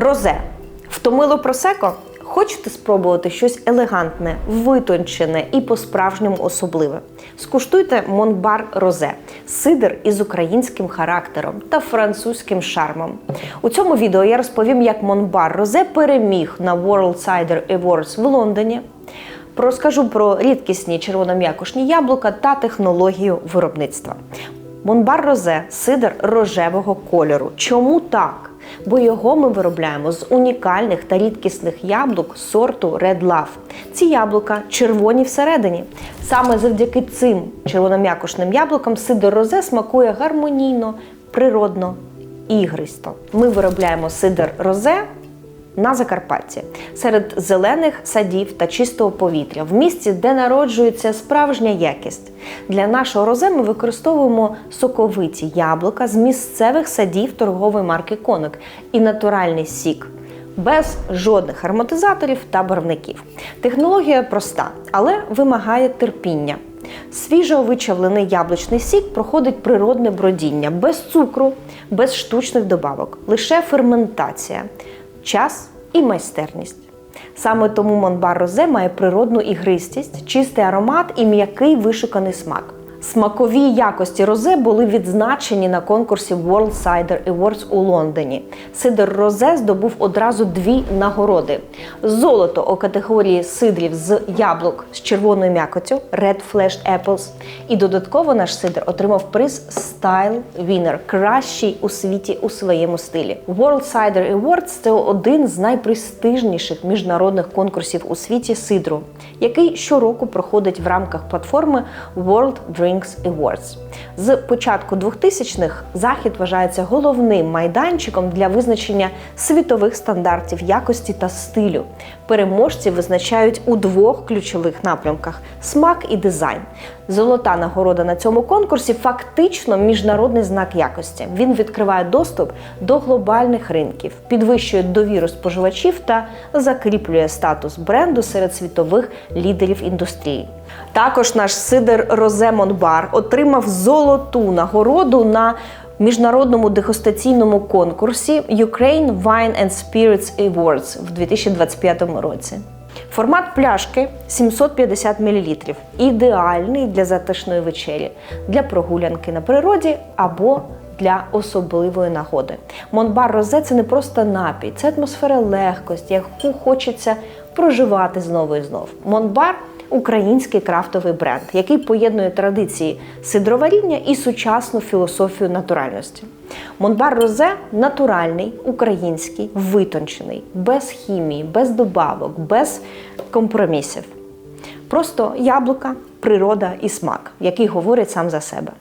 Розе. Втомило просеко? Хочете спробувати щось елегантне, витончене і по-справжньому особливе? Скуштуйте Монбар Розе сидр із українським характером та французьким шармом. У цьому відео я розповім, як Монбар Розе переміг на World Cider Awards в Лондоні. Розкажу про рідкісні червоном'якушні яблука та технологію виробництва. Монбар Розе сидр рожевого кольору. Чому так? Бо його ми виробляємо з унікальних та рідкісних яблук сорту Red Love. Ці яблука червоні всередині. Саме завдяки цим червоном'якошним яблукам сидр розе смакує гармонійно, природно ігристо. Ми виробляємо сидр розе на Закарпатті серед зелених садів та чистого повітря, в місці, де народжується справжня якість. Для нашого розе ми використовуємо соковиті яблука з місцевих садів торгової марки Коник і натуральний сік. Без жодних ароматизаторів та барвників. Технологія проста, але вимагає терпіння. Свіжо вичавлений яблучний сік проходить природне бродіння без цукру, без штучних добавок, лише ферментація, час і майстерність. Саме тому Монбар Розе має природну ігристість, чистий аромат і м'який вишуканий смак. Смакові якості розе були відзначені на конкурсі World Cider Awards у Лондоні. Сидр Розе здобув одразу дві нагороди: золото у категорії сидрів з яблук з червоною м'якоттю Red Fleshed Apples. І додатково наш сидр отримав приз Style Winner – кращий у світі у своєму стилі. World Cider Awards – це один з найпрестижніших міжнародних конкурсів у світі сидру, який щороку проходить в рамках платформи World Drinks Awards. З початку 2000-х захід вважається головним майданчиком для визначення світових стандартів якості та стилю. Переможці визначають у двох ключових напрямках: смак і дизайн. Золота нагорода на цьому конкурсі фактично міжнародний знак якості. Він відкриває доступ до глобальних ринків, підвищує довіру споживачів та закріплює статус бренду серед світових лідерів індустрії. Також наш сидер Розе Монбар отримав золоту нагороду на міжнародному дегустаційному конкурсі Ukraine Wine and Spirits Awards в 2025 році. Формат пляшки 750 мл. Ідеальний для затишної вечері, для прогулянки на природі або для особливої нагоди. Монбар Розе це не просто напій, це атмосфера легкості, яку хочеться проживати знову і знов. Монбар український крафтовий бренд, який поєднує традиції сидроваріння і сучасну філософію натуральності. Монбар Розе натуральний, український, витончений, без хімії, без добавок, без компромісів. Просто яблука, природа і смак, який говорять сам за себе.